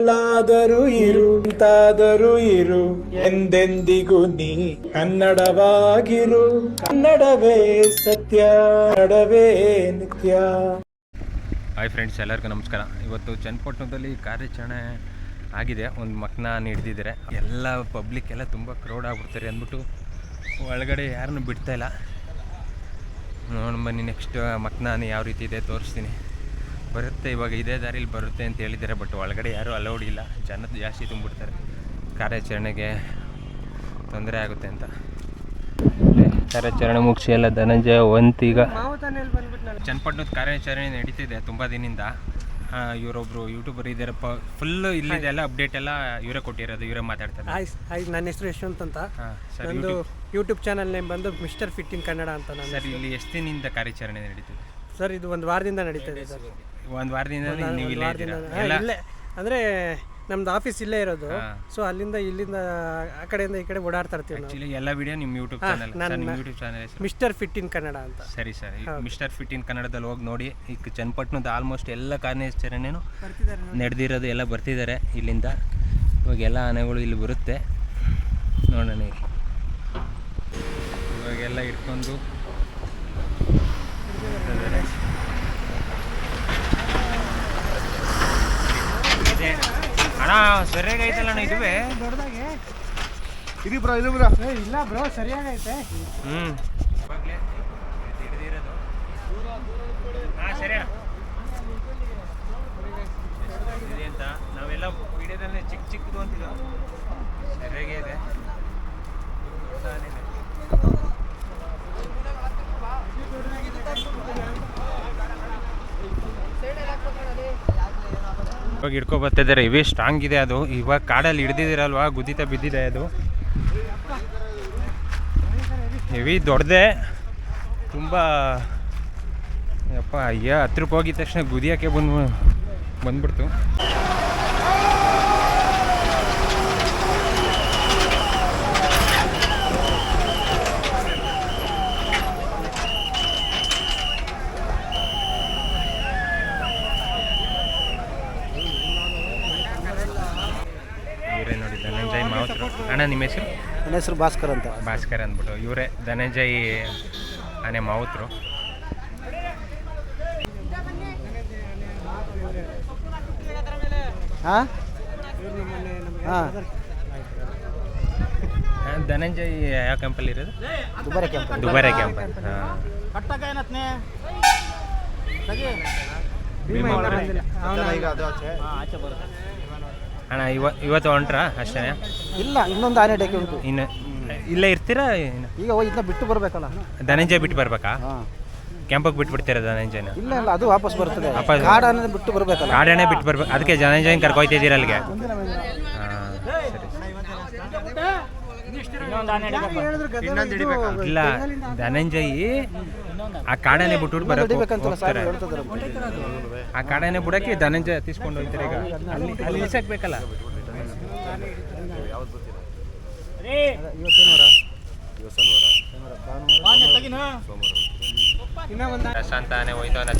ಎಲ್ಲಾದರೂ ಇರು, ಎಂತಾದರೂ ಇರು, ಎಂದೆಂದಿಗೂ ನೀ ಕನ್ನಡವಾಗಿರು. ಕನ್ನಡವೇ ಸತ್ಯ, ಕನ್ನಡವೇ ನಿತ್ಯ. ಹಾಯ್ ಫ್ರೆಂಡ್ಸ್ ಎಲ್ಲರಿಗೂ ನಮಸ್ಕಾರ. ಇವತ್ತು ಚನ್ನಪಟ್ಟಣದಲ್ಲಿ ಕಾರ್ಯಾಚರಣೆ ಆಗಿದೆ. ಒಂದು ಮಕ್ನ ಹಿಡ್ದಿದ್ದಾರೆ. ಎಲ್ಲ ಪಬ್ಲಿಕ್ ಎಲ್ಲ ತುಂಬ ಕ್ರೌಡ್ ಆಗ್ಬಿಡ್ತಾರೆ ಅಂದ್ಬಿಟ್ಟು ಒಳಗಡೆ ಯಾರನ್ನೂ ಬಿಡ್ತಾ ಇಲ್ಲ. ನೋಡಿ ಬನ್ನಿ ನೆಕ್ಸ್ಟ್ ಮಕ್ಕನ ಯಾವ ರೀತಿ ಇದೆ ತೋರಿಸ್ತೀನಿ. ಬರುತ್ತೆ ಇವಾಗ ಇದೇ ದಾರಿಲಿ ಬರುತ್ತೆ ಅಂತ ಹೇಳಿದ್ದಾರೆ ಬಟ್ ಒಳಗಡೆ ಯಾರೂ ಅಲೌಡ್ ಇಲ್ಲ. ಜನ ಜಾಸ್ತಿ ತುಂಬಿಡ್ತಾರೆ. ಕಾರ್ಯಾಚರಣೆಗೆ ತೊಂದರೆ ಆಗುತ್ತೆ ಅಂತ. ಕಾರ್ಯಾಚರಣೆ ಮುಗಿಸಿ ಎಲ್ಲ ಧನಂಜಯ ಒಂತ್ ಈಗ. ಚನ್ನಪಟ್ಟಣದ ಕಾರ್ಯಾಚರಣೆ ನಡೀತಿದೆ ತುಂಬ ದಿನದಿಂದ. ಇವರೊಬ್ರು ಯೂಟ್ಯೂಬರ್ ಇದ್ದಾರಪ್ಪ. ಫುಲ್ ಇಲ್ಲಿದೆಲ್ಲ ಅಪ್ಡೇಟ್ ಎಲ್ಲ ಇವರೇ ಕೊಟ್ಟಿರೋದು ಇವರೇ ಮಾತಾಡ್ತಾರೆ. ಹಾಯ್ ನನ್ನ ಹೆಸರು ಯಶವಂತ್ ಅಂತ. ನಂದು ಯೂಟ್ಯೂಬ್ ಚಾನಲ್ ನೇಮ್ ಬಂದು ಮಿಸ್ಟರ್ ಫಿಟ್ ಇನ್ ಕನ್ನಡ ಅಂತ ನಾನು ಸರ್ ಇಲ್ಲಿ ಎಷ್ಟು ದಿನದಿಂದ ಕಾರ್ಯಾಚರಣೆ ನಡೀತಿದೆ? ಸರ್ ಇದು ಒಂದು ವಾರದಿಂದ ನಡೀತದೆ ಸರ್. ಒಂದು ವಾರದಿಂದ ನೀವು ಇಲ್ಲೇ ಇದ್ದೀರಾ? ಹಾ, ಎಲ್ಲ ಇಲ್ಲೇ ಅಂದರೆ ನಮ್ದು ಆಫೀಸ್ ಇಲ್ಲೇ ಇರೋದು. ಸೊ ಅಲ್ಲಿಂದ ಇಲ್ಲಿಂದ ಆ ಕಡೆಯಿಂದ ಈ ಕಡೆ ಓಡಾಡ್ತಾ ಇರ್ತೀವಿ ನಾವು ಎಲ್ಲ ವಿಡಿಯೋ ನಿಮ್ಮ ಯೂಟ್ಯೂಬ್ ಚಾನಲ್ ಸರ್ ನಿಮ್ಮ ಯೂಟ್ಯೂಬ್ ಚಾನಲ್ ಹೆಸರು. ಮಿಸ್ಟರ್ ಫಿಟ್ ಇನ್ ಕನ್ನಡ ಅಂತ. ಸರಿ ಸರ್ ಮಿಸ್ಟರ್ ಫಿಟ್ ಇನ್ ಕನ್ನಡದಲ್ಲಿ ಹೋಗಿ ನೋಡಿ ಈಗ ಚನ್ನಪಟ್ಟಣದ ಆಲ್ಮೋಸ್ಟ್ ಎಲ್ಲ ಕಾರ್ಯಾಚರಣೆನೂ ನಡೆದಿರೋದು ಎಲ್ಲ ಬರ್ತಿದ್ದಾರೆ ಇಲ್ಲಿಂದ. ಇವಾಗ ಎಲ್ಲ ಆನೆಗಳು ಇಲ್ಲಿ ಬರುತ್ತೆ. ನೋಡೋಣ ಈಗ ಇವಾಗೆಲ್ಲ ಇಟ್ಕೊಂಡು. ಇದೆ. ಅಣ್ಣ ಸರಿಯಾಗಿ ಐತಲ್ಲ ಅಣ್ಣ ಇದುವೇ? ದೊಡ್ಡದಾಗೆ ಇದು ಬ್ರೋ. ಇದು ಬ್ರೋ ಇಲ್ಲ ಬ್ರೋ ಸರಿಯಾಗೈತೆ ಹ್ಞೂ ಹಾಂ ಸರಿ ಅಂತ. ನಾವೆಲ್ಲ ವಿಡಿಯೋದಲ್ಲಿ ಚಿಕ್ಕ ಚಿಕ್ಕದು ಅಂತಿದ್ದು ಸರಿಯಾಗೇ ಇದೆ. ಇವಾಗ ಹಿಡ್ಕೊ ಬರ್ತಿದ್ದಾರೆ. ಇವೇ ಸ್ಟ್ರಾಂಗ್ ಇದೆ ಅದು. ಇವಾಗ ಕಾಡಲ್ಲಿ ಹಿಡ್ದಿದ್ದೀರಲ್ವಾ? ಗುದ್ದಿತ ಬಿದ್ದಿದೆ ಅದು. ಹೆವಿ ದೊಡ್ಡದೆ. ತುಂಬ, ಯಪ್ಪ, ಅಯ್ಯ ಹತ್ರಕ್ಕೆ ಹೋಗಿದ ತಕ್ಷಣ ಗುದಿಯೋಕ್ಕೆ ಬಂದು ಬಂದ್ಬಿಡ್ತು ಇವರೇ ನೋಡಿ ಧನಂಜಯ್ ಮಾವತರು. ಅಣ್ಣ ನಿಮ್ಮ ಹೆಸರು? ನನ್ನ ಹೆಸರು ಭಾಸ್ಕರ್ ಅಂತ. ಭಾಸ್ಕರ್ ಅಂದ್ಬಿಟ್ಟು. ಇವರೇ ಧನಂಜಯ್ ಅನೆ ಮಾವುತರು. ಹಾಂ? ಧನಂಜಯ್ ಯಾವ ಕ್ಯಾಂಪಲ್ಲಿ ಇರೋದು? ದುಬಾರೆ ಕ್ಯಾಂಪ್ ದುಬಾರೆ ಕ್ಯಾಂಪ್ ಹಾಂ. ಅಣ್ಣ ಇವ ಇವತ್ತು ಹೊಂಟ್ರಾ ಅಷ್ಟೇ ಇಲ್ಲ ಇನ್ನೊಂದು ಆನೆ ಡೇಕೆ ಉಂಟು. ಇನ್ನು ಇಲ್ಲೇ ಇರ್ತೀರಾ ಈಗ ಈಗ ಇದನ್ನ ಬಿಟ್ಟು ಬರಬೇಕಲ್ಲ. ಧನಂಜಯ ಬಿಟ್ಟು ಬರ್ಬೇಕಾ? ಕೆಂಪಕ್ಕೆ ಬಿಟ್ಟು ಬಿಡ್ತೀರಾ ಧನಂಜಯನ? ಇಲ್ಲ ಇಲ್ಲ ಅದು ವಾಪಸ್ ಬರ್ತದೆ. ವಾಪಸ್- ಕಾಡನ್ನ ಬಿಟ್ಟು ಬರಬೇಕಲ್ಲ. ಕಾಡಾನೆ ಬಿಟ್ಟು ಬರ್ಬೇಕು. ಅದಕ್ಕೆ ಧನಂಜಯನ್ ಕರ್ಕೊಯ್ತಿದ್ದೀರ ಅಲ್ಲಿಗೆ ಹಾಂ ಸರಿ ಇಲ್ಲ ಧನಂಜಯಿ ಆ ಕಾಡನೆ ಬಿಟ್ಟು ಹೋಗ್ತಾರೆ. ಹೇಳ್ತಿದ್ದಾರೆ ಆ ಕಾಡನೆ ಬಿಡಕ್ಕೆ ಧನಂಜಯ ತೀಸ್ಕೊಂಡು ಹೋಗ್ತಾರೆ ಈಗ. ಅಲ್ಲಿ ಅಲ್ಲಿ ಇಳಿಸಾಕ್ಬೇಕಲ್ಲ ಪ್ರಶಾಂತ ಆನೆ ಹೋಯ್ತವನ